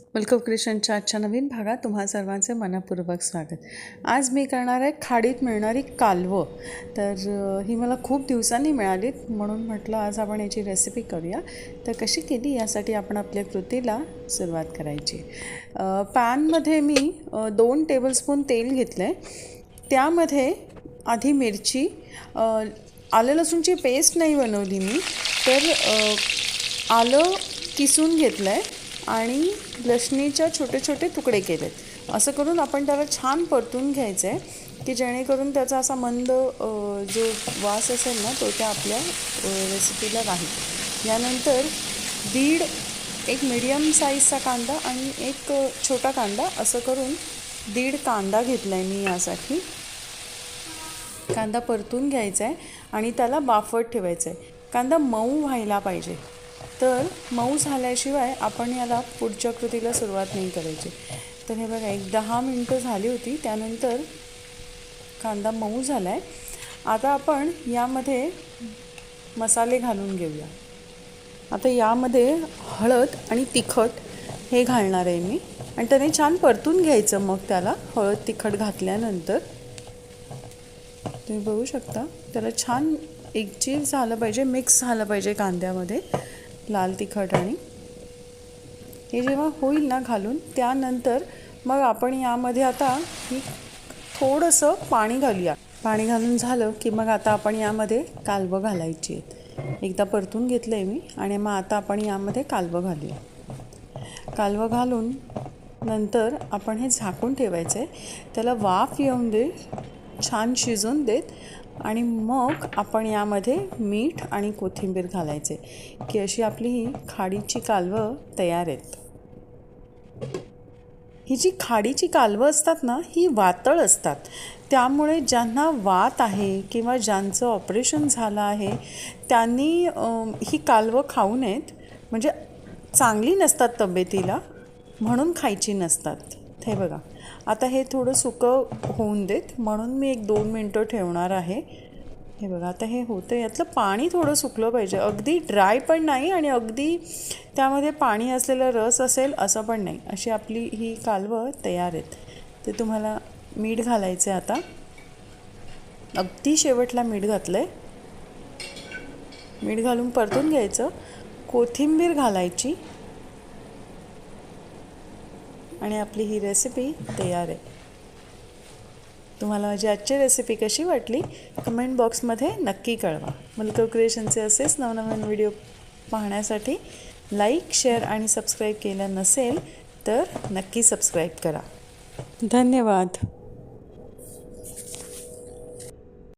Welcome क्रिशनच्या आजच्या नवीन भागात तुम्हा सर्वांचे मनपूर्वक स्वागत. आज मी करणार आहे खाडीत मिळणारी कालवं. तर ही मला खूप दिवसांनी मिळालीत म्हणून म्हटलं आज आपण याची रेसिपी करूया. तर कशी केली यासाठी आपण आपल्या कृतीला सुरुवात करायची. पॅनमध्ये मी दोन टेबलस्पून तेल घेतलं आहे त्यामध्ये आधी मिरची आलं लसूणची पेस्ट नाही बनवली मी तर आलं किसून घेतलं आहे आणि लसणीच्या छोटे छोटे तुकडे केलेत. असं करून आपण त्याला छान परतून घ्यायचं आहे की जेणेकरून त्याचा असा मंद जो वास असेल ना तो त्या आपल्या रेसिपीला राहील. यानंतर दीड एक मिडियम साईजचा कांदा आणि एक छोटा कांदा असं करून दीड कांदा घेतला आहे मी यासाठी. कांदा परतून घ्यायचा आहे आणि त्याला बाफत ठेवायचं आहे कांदा मऊ व्हायला पाहिजे. तर मऊ झाल्याशिवाय आपण याला पुढच्या कृतीला सुरुवात नाही करायची. तर हे बघा एक दहा मिनटं झाली होती त्यानंतर कांदा मऊ झाला आहे आता आपण यामध्ये मसाले घालून घेऊया. आता यामध्ये हळद आणि तिखट हे घालणार आहे मी. आणि त्याने छान परतून घ्यायचं मग त्याला हळद तिखट घातल्यानंतर. तुम्ही बघू शकता त्याला छान एकजीव झालं पाहिजे मिक्स झालं पाहिजे कांद्यामध्ये. लाल तिखट आणि हे जेव्हा होईल ना घालून त्यानंतर मग आपण यामध्ये आता ही थोडंसं पाणी घालूया. पाणी घालून झालं की मग आता आपण यामध्ये कालवं घालायची आहेत. एकदा परतून घेतलं आहे मी आणि मग आता आपण यामध्ये कालवं घालूया. कालवं घालून नंतर आपण हे झाकून ठेवायचं आहे त्याला वाफ येऊन दे. छान शिजून देत आणि मग आपण यामध्ये मीठ आणि कोथिंबीर घालायचे की अशी आपली ही खाडीची कालवं तयार आहेत. ही जी खाडीची कालवं असतात ना ही वातळ असतात. त्यामुळे ज्यांना वात आहे किंवा ज्यांचं ऑपरेशन झालं आहे त्यांनी ही कालवं खाऊ नयेत. म्हणजे चांगली नसतात तब्येतीला म्हणून खायची नसतात. हे बघा. आता हे थोडं सुकं होऊन देत. म्हणून मी एक दोन मिनटं ठेवणार आहे. हे बघा आता हे होतं यातलं पाणी थोडं सुकलं पाहिजे. अगदी ड्राय पण नाही आणि अगदी त्यामध्ये पाणी असलेला रस असेल असं पण नाही. अशी आपली ही कालवं तयार आहेत. ते तुम्हाला मीठ घालायचं आहे आता. अगदी शेवटला मीठ घातलं आहे मीठ घालून परतून घ्यायचं. कोथिंबीर घालायची. आणि आपली ही रेसिपी तयार आहे. तुम्हाला माझी आजची रेसिपी कशी वाटली कमेंट बॉक्समध्ये नक्की कळवा. मुलकव क्रिएशनचे असेच नवनवीन व्हिडिओ पाहण्यासाठी लाईक शेअर आणि सबस्क्राईब केलं नसेल तर नक्की सबस्क्राईब करा. धन्यवाद.